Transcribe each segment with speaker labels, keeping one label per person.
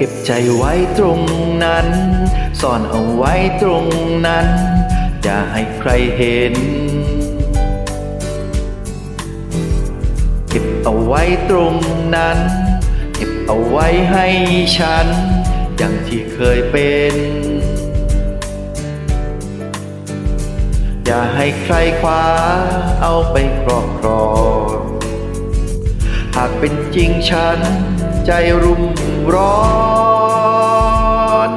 Speaker 1: เก็บใจไว้ตรงนั้น ซ่อนเอาไว้ตรงนั้น อย่าให้ใครเห็น เก็บเอาไว้ตรงนั้น เก็บเอาไว้ให้ฉัน อย่างที่เคยเป็น อย่าให้ใครคว้าเอาไปครอบครอง หากเป็นจริงฉัน ใจรุมร้อน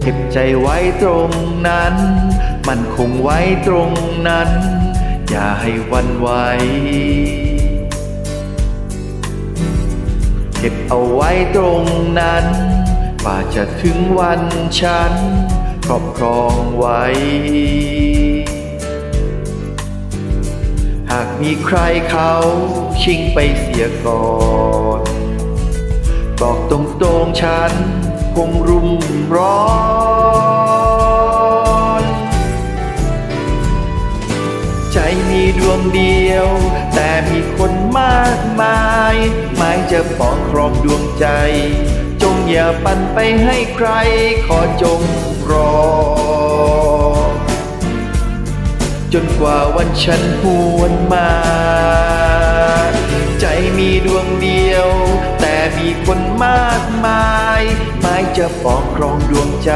Speaker 1: เก็บใจไว้ตรงนั้น มันคงไว้ตรงนั้น อย่าให้วันไหวเก็บเอาไว้ตรงนั้นกว่าจะถึงวันฉันครอบครองไว้ หากมีใครเขาชิงไปเสียก่อน บอกตรงๆฉันคงรุมร้อนใจมีดวงเดียว แต่มีคนมากมายหมายจะปองครองดวงใจ จงอย่าปันไปให้ใครขอจงรอ จนกว่าวันฉันหวนมา ใจมีดวงเดียว แต่มีคนมากมายหมายจะปองครองดวงใจ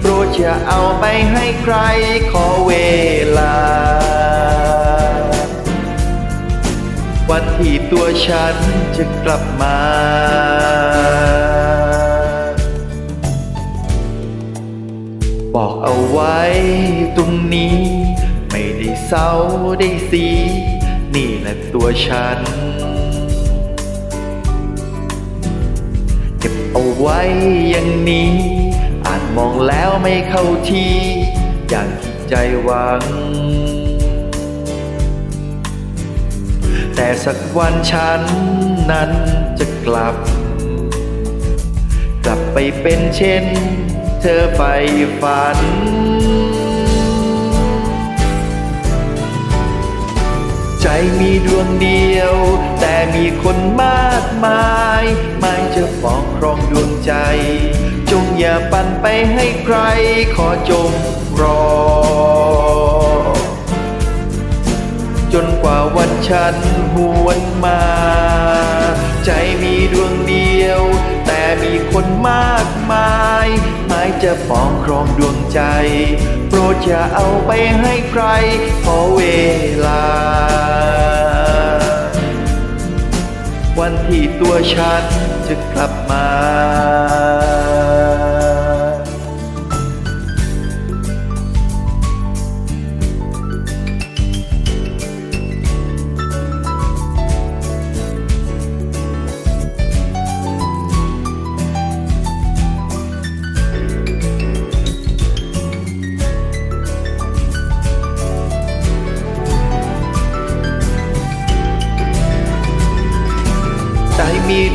Speaker 1: โปรดอย่าเอาไปให้ใครขอเวลา วันที่ตัวฉันจะกลับมาบอกเอาไว้ตรงนี้ เศร้าได้สี นี่แหละตัวฉัน เก็บเอาไว้อย่างนี้ อาจมองแล้วไม่เข้าที่ อย่างที่ใจหวัง แต่สักวันฉันนั้นจะกลับ กลับไปเป็นเช่น เธอไปฝัน มีดวงเดียว แต่มีคนมากมายหมายจะปองครองดวงใจ จงอย่าปันไปให้ใคร ขอจงรอ จนกว่าวันฉันหวนมา ใจมีดวงเดียว แต่มีคนมากมายหมายจะปองครองดวงใจ โปรดอย่าเอาไปให้ใครขอเวลา วันที่ตัวฉันจะกลับ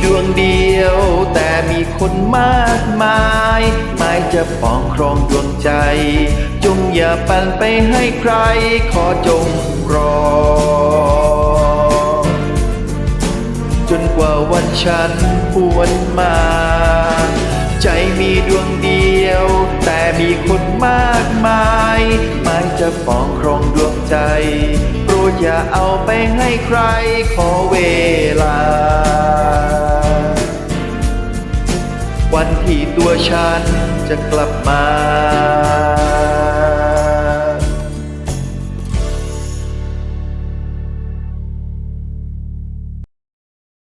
Speaker 1: ดวงเดียว แต่มีคนมากมายหมายจะปองครองดวงใจ จงอย่าปันไปให้ใคร ขอจงรอ จนกว่าวันฉันหวนมา ใจมีดวงเดียว แต่มีคนมากมายหมายจะปองครองดวงใจ โปรดอย่าเอาไปให้ใครขอเว ตัวฉันจะกลับมา